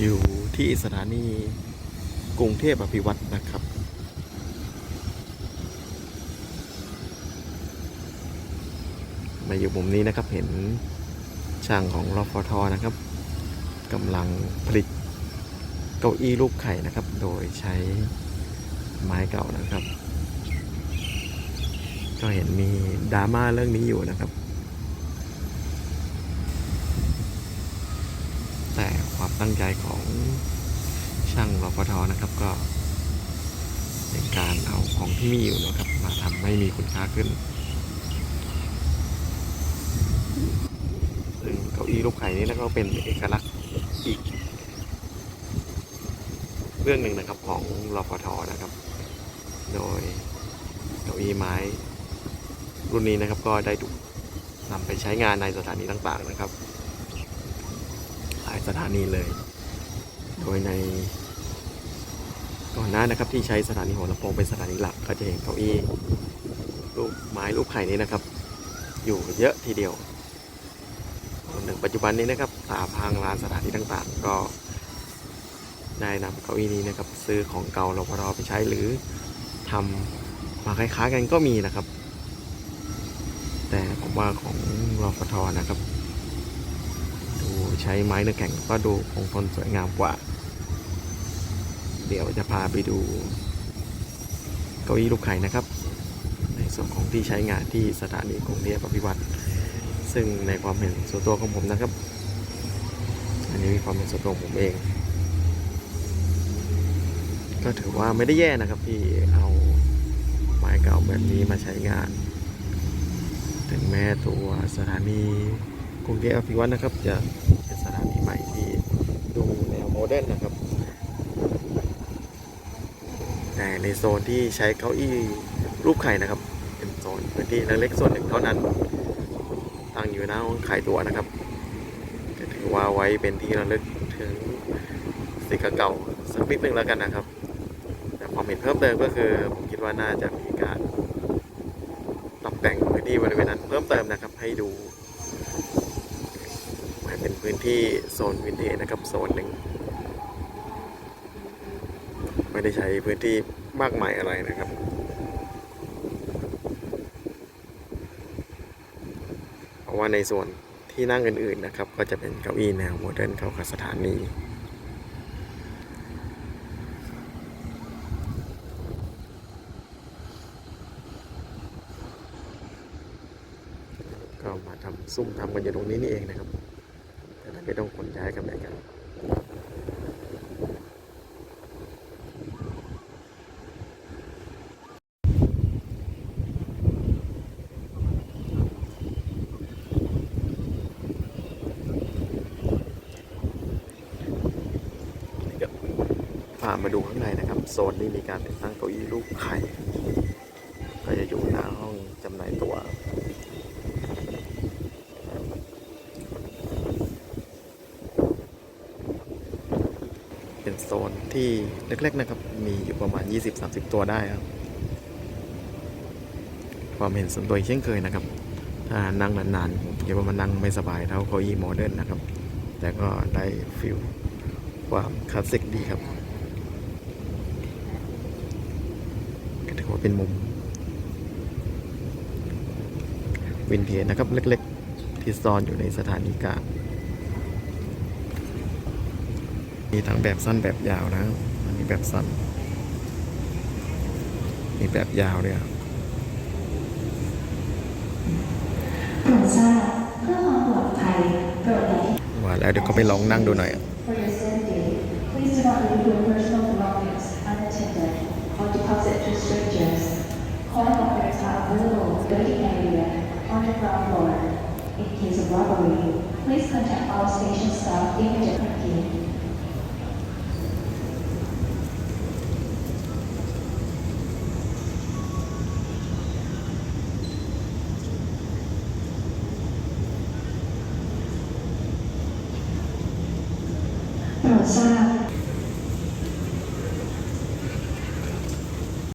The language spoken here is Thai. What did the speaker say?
อยู่ที่สถานีกรุงเทพอภิวัตรนะครับ มาอยู่มุมนี้นะครับเห็นช่างของรฟทนะครับกำลังผลิตเก้าอี้รูปไข่นะครับ โดยใช้ไม้เก่านะครับ ก็เห็นมีดราม่าเรื่องนี้อยู่นะครับ แต่ ความตั้งใจของช่างรฟทนะครับก็เป็นการเอาของที่มีอยู่นะครับ มาทำให้มีคุณค่าขึ้นซึ่งเก้าอี้ลูกไข่นี้นะก็เป็นเอกลักษณ์อีก เรื่องหนึ่งนะครับของรฟทนะครับ โดยเก้าอี้ไม้ รุ่นนี้นะครับก็ได้ถูกนำไปใช้งานในสถานีต่างๆนะครับ สถานีเลย โดยในก่อนหน้านะครับที่ใช้สถานีหัวลำโพงเป็นสถานีหลักก็จะเห็นเก้าอี้รูปไม้รูปไข่นี้นะครับ อยู่เยอะทีเดียวจนถึงปัจจุบันนี้นะครับตามห้างร้านสถานที่ต่างๆ ก็ได้นำเก้าอี้นี้นะครับ ซื้อของเก่าเราพอไปใช้หรือทำมาคล้ายๆกันก็มีนะครับ แต่ผมว่าของรฟทนะครับ ใช้ไม้เนื้อแข็งก็ดูคงทนสวยงามกว่า เดี๋ยวจะพาไปดูเก้าอี้ลูกไข่นะครับ ในส่วนของที่ใช้งานที่สถานีกรุงเทพอภิวัตรซึ่งในความเห็นส่วนตัวของผมนะครับ อันนี้มีความเห็นส่วนตัวของผมเอง ก็ถือว่าไม่ได้แย่นะครับที่เอาไม้เก่าแบบนี้มาใช้งาน ถึงแม้ตัวสถานี กรุงเทพอภิวัตรนะครับ จะเป็นสถานีใหม่ที่ดูแนวโมเดิร์นนะครับ แต่ในโซนที่ใช้เก้าอี้รูปไข่นะครับ เป็นโซนพื้นที่เล็กๆส่วนหนึ่งเท่านั้น ตั้งอยู่หน้าห้องขายตั๋วนะครับก็ถือว่าไว้เป็นที่ระลึกถึงสิกาเก่าสักนิดนึงแล้วกันนะครับ แต่ความเห็นเพิ่มเติมก็คือผมคิดว่าน่าจะมีการปรับแต่งพื้นที่บริเวณนั้นเพิ่มเติมนะครับให้ดู เป็นพื้นที่โซนวินเทจนะครับโซนหนึ่งไม่ได้ใช้พื้นที่มากมายอะไรนะครับเพราะว่าในส่วนที่นั่งอื่นๆนะครับ ก็จะเป็นเก้าอี้แนวโมเดิร์นเข้ากับสถานีก็มาทำซุ่มทำกันอยู่ตรงนี้นี่เองนะครับ ไม่ต้องขนย้ายกันไหนกันพามาดูข้างในนะครับ โซนนี้มีการติดตั้งเก้าอี้รูปไข่ ก็จะอยู่หน้าห้องจำหน่ายตั๋ว เป็นโซนที่เล็กๆนะครับ มีอยู่ประมาณ 20-30 ตัวได้ครับ ความเห็นส่วนตัวเช่นเคยนะครับ ถ้านั่งนานๆผมคิดว่ามันนั่งไม่สบายเท่าเก้าอี้โมเดิร์นนะครับ แต่ก็ได้ฟิลความคลาสสิกดีครับก็ถือว่าเป็นมุมวินเทจนะครับ เล็กๆ ที่ซ่อนอยู่ในสถานีกลาง มีทั้งแบบสั้นแบบยาวนะอันนี้แบบสั้นมีแบบยาวด้วยครับโปรดทราบเพื่อความปลอดภัยโปรดอย่าทิ้งว่าแล้วเดี๋ยวก็ไปลองนั่งดูหน่อย For your safety, please do not leave your personal belongings unattended or deposit to strangers. Coin lockers are available in the waiting area on the ground floor. In case of robbery, please contact our station staff immediately. 下